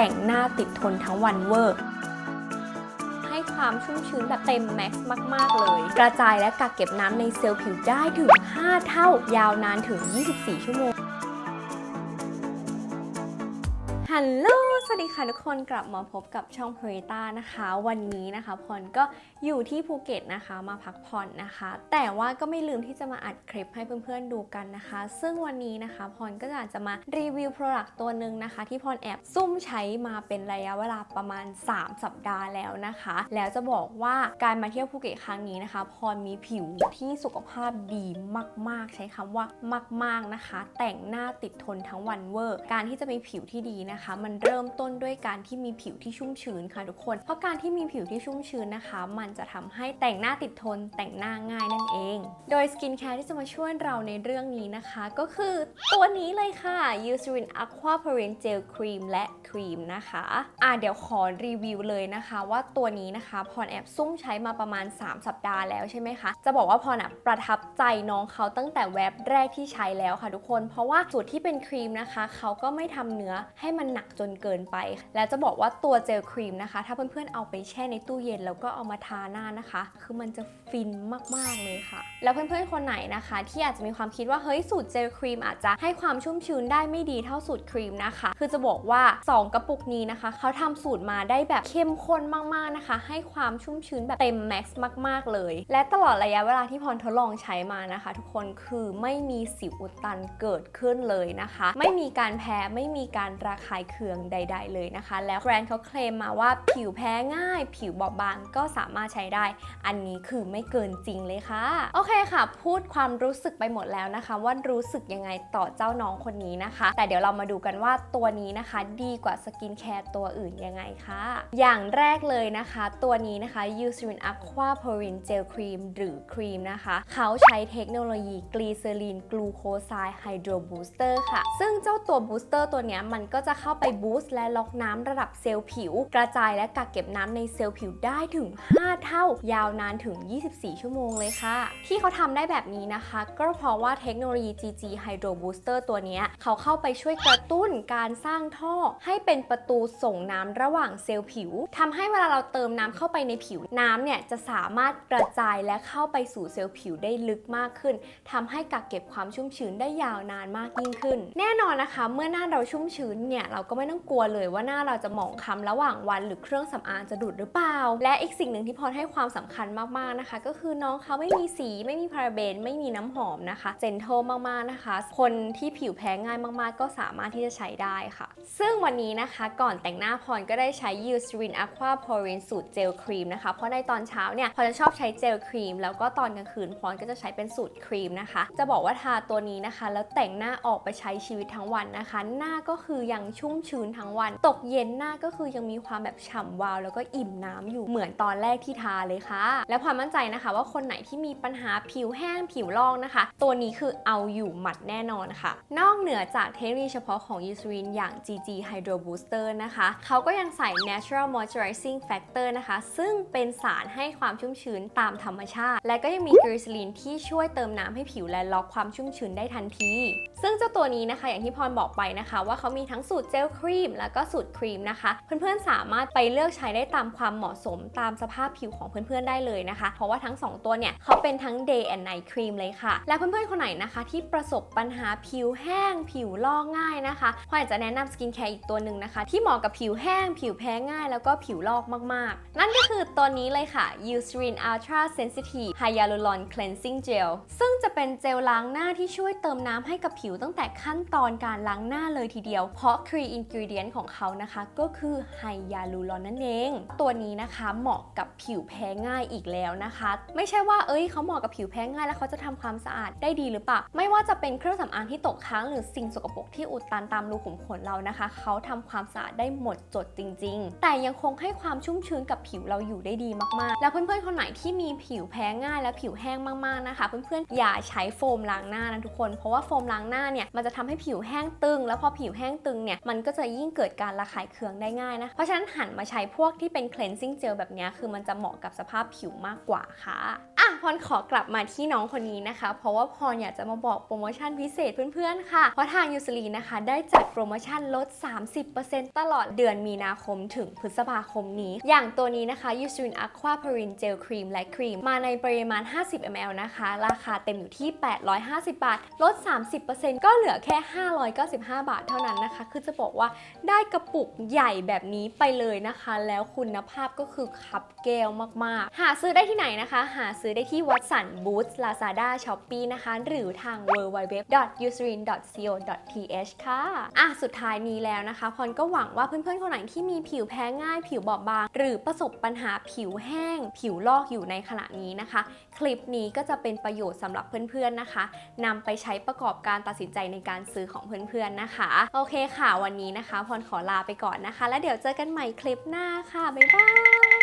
แต่งหน้าติดทนทั้งวันเวอร์ ให้ความชุ่มชื้นแบบเต็มแม็กซ์มาก ๆ เลย กระจายและกักเก็บน้ำในเซลล์ผิวได้ถึง 5 เท่ายาวนานถึง 24 ชั่วโมงฮัลโหล สวัสดีค่ะทุกคนกลับมาพบกับช่อง p r e t a นะคะ วันนี้นะคะพรก็อยู่ที่ภูเก็ตนะคะมาพักผ่อนนะคะ แต่ว่าก็ไม่ลืมที่จะมาอัดคลิปให้เพื่อนๆดูกันนะคะ ซึ่งวันนี้นะคะพรก็อยากจะมารีวิว Product ตัวหนึ่งนะคะ ที่พรแอบซุ่มใช้มาเป็นระยะเวลาประมาณ 3 สัปดาห์แล้วนะคะ แล้วจะบอกว่าการมาเที่ยวภูเก็ตครั้งนี้นะคะพรมีผิวที่สุขภาพดีมาก ๆ ใช้คำว่ามาก ๆนะคะ แต่งหน้าติดทนทั้งวันเวอร์ การที่จะมีผิวที่ดีนะคะ มันเริ่มต้นด้วยการที่มีผิวที่ชุ่มชื้นค่ะทุกคน เพราะการที่มีผิวที่ชุ่มชื้นนะคะ มันจะทำให้แต่งหน้าติดทนแต่งหน้าง่ายนั่นเอง โดยสกินแคร์ที่จะมาช่วยเราในเรื่องนี้นะคะ ก็คือตัวนี้เลยค่ะ Eucerin Aqua p a r e n Gel Cream และครีมนะคะอะเดี๋ยวขอรีวิวเลยนะคะว่าตัวนี้นะคะพรแอบซุ่มใช้มาประมาณ 3 สัปดาห์แล้วใช่ไหมคะ จะบอกว่าพรอะประทับใจน้องเขาตั้งแต่แว็บแรกที่ใช้แล้วค่ะทุกคน เพราะว่าสูตรที่เป็นครีมนะคะ เขาก็ไม่ทำเนื้อให้มันหนักจนเกินไป แล้วจะบอกว่าตัวเจลครีมนะคะ ถ้าเพื่อนๆเอาไปแช่ในตู้เย็นแล้วก็เอามาทาหน้านะคะ คือมันจะฟินมากๆเลยค่ะ แล้วเพื่อนๆคนไหนนะคะ ที่อาจจะมีความคิดว่าเฮ้ยสูตรเจลครีมอาจจะให้ความชุ่มชื้นได้ไม่ดีเท่าสูตรครีมนะคะ คือจะบอกว่า 2 กระปุกนี้นะคะ เขาทำสูตรมาได้แบบเข้มข้นมากๆนะคะ ให้ความชุ่มชื้นแบบเต็มแม็กซ์มากๆเลย และตลอดระยะเวลาที่พรทดลองใช้มานะคะ ทุกคนคือไม่มีสิวอุดตันเกิดขึ้นเลยนะคะ ไม่มีการแพ้ไม่มีการระคายเคืองใดๆเลยนะคะ แล้วแบรนด์เขาเคลมมาว่าผิวแพ้ง่าย ผิวบอบบางก็สามารถใช้ได้ อันนี้คือไม่เกินจริงเลยค่ะ โอเคค่ะ พูดความรู้สึกไปหมดแล้วนะคะ ว่ารู้สึกยังไงต่อเจ้าน้องคนนี้นะคะ แต่เดี๋ยวเรามาดูกันว่าตัวนี้นะคะ ดีกว่าสกินแคร์ตัวอื่นยังไงค่ะ อย่างแรกเลยนะคะ ตัวนี้นะคะ Eucerin Aqua Porin Gel Cream หรือครีมนะคะ เขาใช้เทคโนโลยีกลีเซอรีนกลูโคไซด์ไฮโดรบูสเตอร์ค่ะ ซึ่งเจ้าตัวบูสเตอร์ตัวนี้มันก็จะเข้าไปบูสต์และล็อกน้ำระดับเซลล์ผิว กระจายและกักเก็บน้ำในเซลล์ผิวได้ถึง 5 เท่า ยาวนานถึง 24 ชั่วโมงเลยค่ะ ที่เขาทำได้แบบนี้นะคะ ก็เพราะว่าเทคโนโลยี GG Hydro Booster ตัวนี้เขาเข้าไปช่วยกระตุ้นการสร้างท่อ ให้เป็นประตูส่งน้ำระหว่างเซลล์ผิวทำให้เวลาเราเติมน้ำเข้าไปในผิวน้ำเนี่ยจะสามารถกระจายและเข้าไปสู่เซลล์ผิวได้ลึกมากขึ้นทำให้กักเก็บความชุ่มชื้นได้ยาวนานมากยิ่งขึ้น แน่นอนนะคะ เมื่อหน้าเราชุ่มชื้นเนี่ยเราก็ไม่ต้องกลัวเลยว่าหน้าเราจะหมองคล้ำระหว่างวันหรือเครื่องสำอางจะดูดหรือเปล่า และอีกสิ่งหนึ่งที่พรให้ความสำคัญมากๆนะคะ ก็คือน้องเขาไม่มีสีไม่มีพาราเบน ไม่มีน้ำหอมนะคะเจนโทมากๆนะคะ คนที่ผิวแพ้ง่ายมากๆ ก็สามารถที่จะใช้ได้ค่ะ ซึ่งวันนี้นะคะก่อนแต่งหน้าพรก็ได้ใช้ Eucerin Aqua Porin สูตรเจลครีมนะคะเพราะในตอนเช้าเนี่ยพรจะชอบใช้เจลครีม แล้วก็ตอนกลางคืนพรก็จะใช้เป็นสูตรครีมนะคะ จะบอกว่าทาตัวนี้นะคะ แล้วแต่งหน้าออกไปใช้ชีวิตทั้งวันนะคะ หน้าก็คือยังชุ่มชื้นทั้งวันตกเย็นหน้าก็คือยังมีความแบบฉ่ำวาว แล้วก็อิ่มน้ำอยู่เหมือนตอนแรกที่ทาเลยค่ะ และพรมั่นใจนะคะ ว่าคนไหนที่มีปัญหาผิวแห้งผิวลอกนะคะ ตัวนี้คือเอาอยู่หมัดแน่นอนค่ะ นอกเหนือจากเทคโนโลยีเฉพาะของ Eucerin อย่าง GG Hydro Booster นะคะเขาก็ยังใส่ Natural Moisturizing Factor นะคะ ซึ่งเป็นสารให้ความชุ่มชื้นตามธรรมชาติ และก็ยังมีกรีซลินที่ช่วยเติมน้ำให้ผิวและล็อกความชุ่มชื้นได้ทันที ซึ่งเจ้าตัวนี้นะคะ อย่างที่พรบอกไปนะคะ ว่าเขามีทั้งสูตรเจลครีมแล้วก็สูตรครีมนะคะ เพื่อนๆสามารถไปเลือกใช้ได้ตามความเหมาะสมตามสภาพผิวของเพื่อนๆได้เลยนะคะ เพราะว่าทั้ง 2 ตัวเนี่ยเขาเป็นทั้ง day and night cream เลยค่ะ และเพื่อนๆคนไหนนะคะ ที่ประสบปัญหาผิวแห้ง ผิวลอกง่ายนะคะพรอยากจะแนะนำสกินแคร์อีกตัวหนึ่งนะคะ ที่เหมาะกับผิวแห้ง ผิวแพ้ง่าย แล้วก็ผิวลอกมากๆ นั่นก็คือตัวนี้เลยค่ะ Eucerin Ultra Sensitive Hyaluron Cleansing Gel ซึ่งจะเป็นเจลล้างหน้าที่ช่วยเติมน้ำให้กับผิวตั้งแต่ขั้นตอนการล้างหน้าเลยทีเดียว เพราะ Key Ingredient ของเขานะคะก็คือไฮยาลูรอนนั่นเอง ตัวนี้นะคะเหมาะกับผิวแพ้ง่ายอีกแล้วนะคะ ไม่ใช่ว่าเอ้ยเขาเหมาะกับผิวแพ้ง่ายแล้วเขาจะทำความสะอาดได้ดีหรือเปล่า ไม่ว่าจะเป็นเครื่องสำอางที่ตกค้างหรือสิ่งสกปรกที่อุดตันตามรูขุมขนเรานะคะ เขาทำความสะอาดได้หมดจดจริง ๆ แต่ยังคงให้ความชุ่มชื้นกับผิวเราอยู่ได้ดีมากๆ แล้วเพื่อนๆคนไหนที่มีผิวแพ้ง่ายและผิวแห้งมากๆนะคะ เพื่อนๆอย่าใช้โฟมล้างหน้านะทุกคน เพราะว่าโฟมล้างหน้าเนี่ยมันจะทำให้ผิวแห้งตึง แล้วพอผิวแห้งตึงเนี่ยมันก็จะยิ่งเกิดการระคายเคืองได้ง่ายนะ เพราะฉะนั้นหันมาใช้พวกที่เป็น cleansing gel แบบนี้คือมันจะเหมาะกับสภาพผิวมากกว่าค่ะ พรขอกลับมาที่น้องคนนี้นะคะ เพราะว่าพรอยากจะมาบอกโปรโมชั่นพิเศษเพื่อนๆค่ะ เพราะทางยูสลีนะคะ ได้จัดโปรโมชั่นลด 30%ตลอดเดือนมีนาคมถึงพฤษภาคมนี้ อย่างตัวนี้นะคะยูสลีนอะควาพารินเจลครีมและครีม มาในปริมาณ 50 ml นะคะ ราคาเต็มอยู่ที่ 850 บาท ลด 30%ก็เหลือแค่ 595 บาทเท่านั้นนะคะ คือจะบอกว่าได้กระปุกใหญ่แบบนี้ไปเลยนะคะ แล้วคุณภาพก็คือคับแก้วมากๆ หาซื้อได้ที่ไหนนะคะ หาซื้อได้ที่วัดสันบูธ Lazada Shopee นะคะ หรือทาง www.userin.co.th ค่ะ อะ สุดท้ายนี้แล้วนะคะ พรก็หวังว่าเพื่อนๆคนไหนที่มีผิวแพ้ง่าย ผิวบอบบาง หรือประสบปัญหาผิวแห้ง ผิวลอกอยู่ในขณะนี้นะคะ คลิปนี้ก็จะเป็นประโยชน์สำหรับเพื่อนๆนะคะนำไปใช้ประกอบการตัดสินใจในการซื้อของเพื่อนๆนะคะ โอเคค่ะวันนี้นะคะ พรขอลาไปก่อนนะคะ แล้วเดี๋ยวเจอกันใหม่คลิปหน้าค่ะ บ๊ายบาย